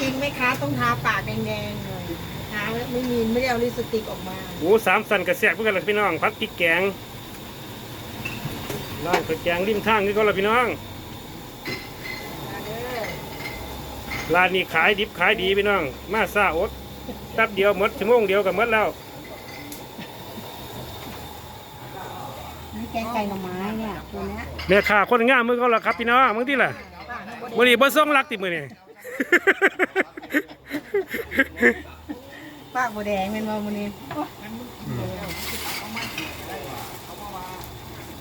จริงไหมคะ ต้องทาปากแดงๆเลยทาแล้วไม่มีไม่ได้เอาลิปสติกออกมา หมูสามสันกระแสกเพื่อนละพี่น้องพัดพริกแกงร้านพริกแกงริมทางนี่ก็ละพี่น้องมาเด้อร้านนี้ขายดิบขายดีพี่น้อง มาซาอดแป๊บเดียวหมดชั่วโมงเดียวก็หมดแล้ว นี่แกงไก่หน่อไม้เนี่ยตัวเนี้ยแม่ค้าคนงามมือเขาละครับพี่น้องมึงที่ล่ะมื้อนี้บ่ส่งรักติมื้อนี้ ปากบัวแดงเป็นมาวันนี้โอ้ย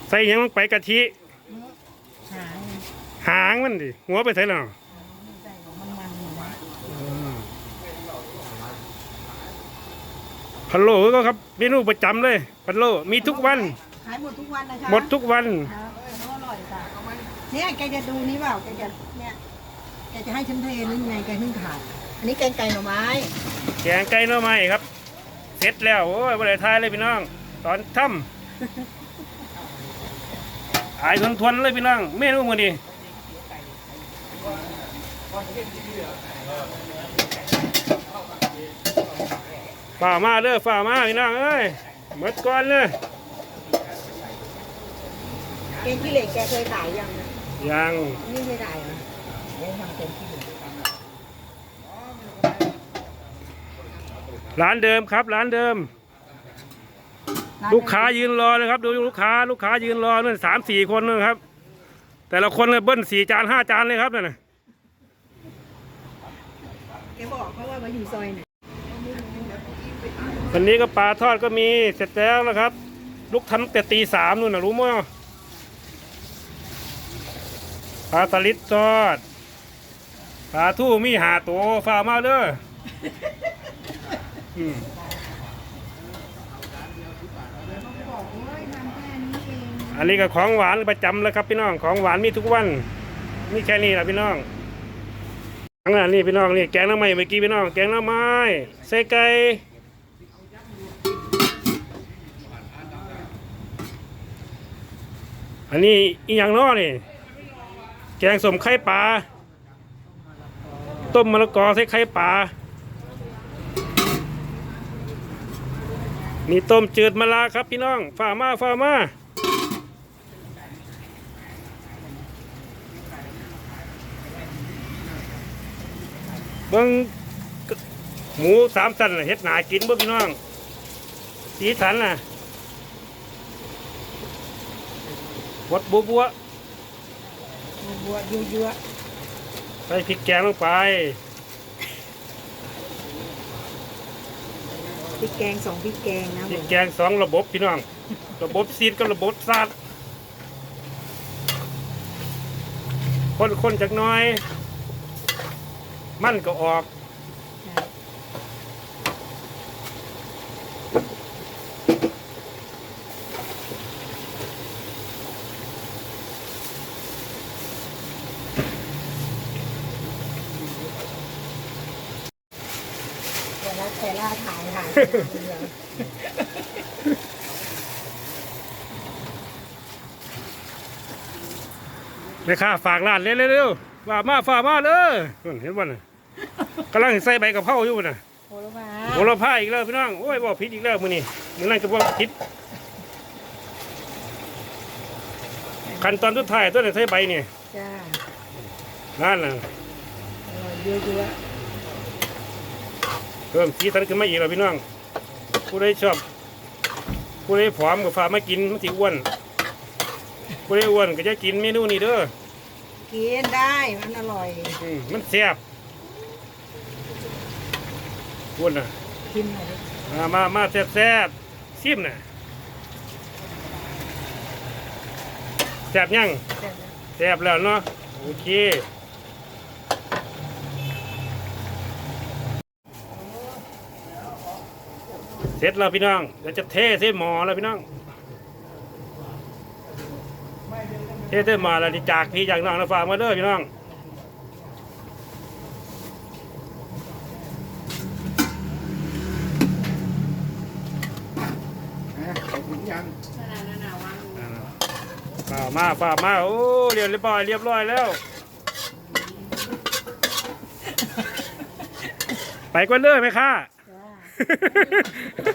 ใส่หยังลงไปกะทิ หางหางมันดิ หัวไปใส่แล้วใส่ของมันมันๆหน่อยพะโล้ก็ครับเมนูประจำเลยพะโล้มีทุกวัน ขายหมดทุกวันนะคะหมดทุกวัน ครับแล้วอร่อยจ้ะเนี่ยแกจะดูนี่เปล่าแกจะเนี่ยแกจะให้ฉันเทหรือไงแกเพิ่งขายอันนี้แกงไก่หน่อไม้ แกงไก่หน่อไม้ครับ เสร็จแล้วโอ้ยบ่ได้ทายเลยพี่น้อง ตอนค่ำอายทวนๆเลยพี่น้องเมนูมื้อนี้ฝ่ามาเด้อฝ่ามาพี่น้องเอ้ยหมดก่อนเลยแกงขี้เหล็กแกเคยขายยังนะยังนี่ไม่ได้เหรอ เดี๋ยวทำแกงขี้เหล็กร้านเดิมครับ ร้านเดิม ลูกค้ายืนรอเลยครับ ดูลูกค้า ลูกค้ายืนรอนั่นสามสี่คนนะครับ แต่ละคนเนี่ยเบิ้ลสี่จานห้าจานเลยครับนั่นน่ะแกบอกเขาว่ามาอยู่ซอยไหนวันนี้ก็ปลาทอดก็มีเสร็จแล้วนะครับ ลูกทำตั้งแต่ตีสามนู่นนะรู้มั้ยปลาสลิดทอด ปลาทู่มีหาตัวฝ่ามาเด้ออืมอันนี้ก็ของหวานประจำแล้วครับพี่น้อง ของหวานมีทุกวันมีแค่นี้แหละพี่น้องอันนั้นนี่พี่น้องนี่แกงหน้ำไม้เมื่อกี้พี่น้อง แกงหน้ำไม้ใส่ไก่อันนี้อีหยังน้อนี่ แกงสมไข่ปลา ต้มมะละกอใส่ไข่ปลานี่ต้มจืดมะลาครับพี่น้องฝ่ามาฝ่ามาเบิ้งหมูสามสันน่ะเฮ็ดหนากินบ่พี่น้อง สีสันน่ะวัดบัวบัวบัวยัวยัว ใส่พริกแกงลงไป พริกแกงสองพริกแกงนะพริกแกงสองระบบพี่น้อง ระบบซีดกับระบบซาดคนคนๆจักหน้อย มันก็ออก แต่ละแต่ละถ่ายถ่ายแม่ค้าฝากร้านเร็วๆๆว่ามาฝากมาเด้อนั่นเห็นบ่น่ะกำลังใส่ใบกะเพราอยู่น่ะโหระพาโหระพาอีกแล้วพี่น้อง โอ้ยบอกผิดอีกแล้วมื้อนี้มื้อนั้นก็บอกผิดขั้นตอนสุดท้ายตัวนี้ใส่ใบนี่จ้านั่นน่ะอร่อยยั่วยั่ว เพิ่มสีสันขึ้นมาอีกแล้วพี่น้อง ผู้ใดชอบ ผู้ใดผอมก็ฝากมากินมันสิอ้วน ผู้ใดอ้วนก็จะกินเมนูนี้เด้อกินได้มันอร่อย อืมมันแซ่บอ้วนน่ะกินหน่อยดิมามามาแซ่บแซ่บซิมน่ะแซ่บยังแต่ละแซ่บแล้วเนาะโอเค เสร็จแล้วพี่น้องเดี๋ยวจะเทใส่หม้อแล้วพี่น้อง เทใส่หม้อแล้วที่จากพี่จากน้องนะฝากมาเด้อพี่น้องฝ่ามาฝ่ามาโอ้เรียบร้อยเรียบร้อยแล้ว ไปก่อนเด้อไหมค่ะ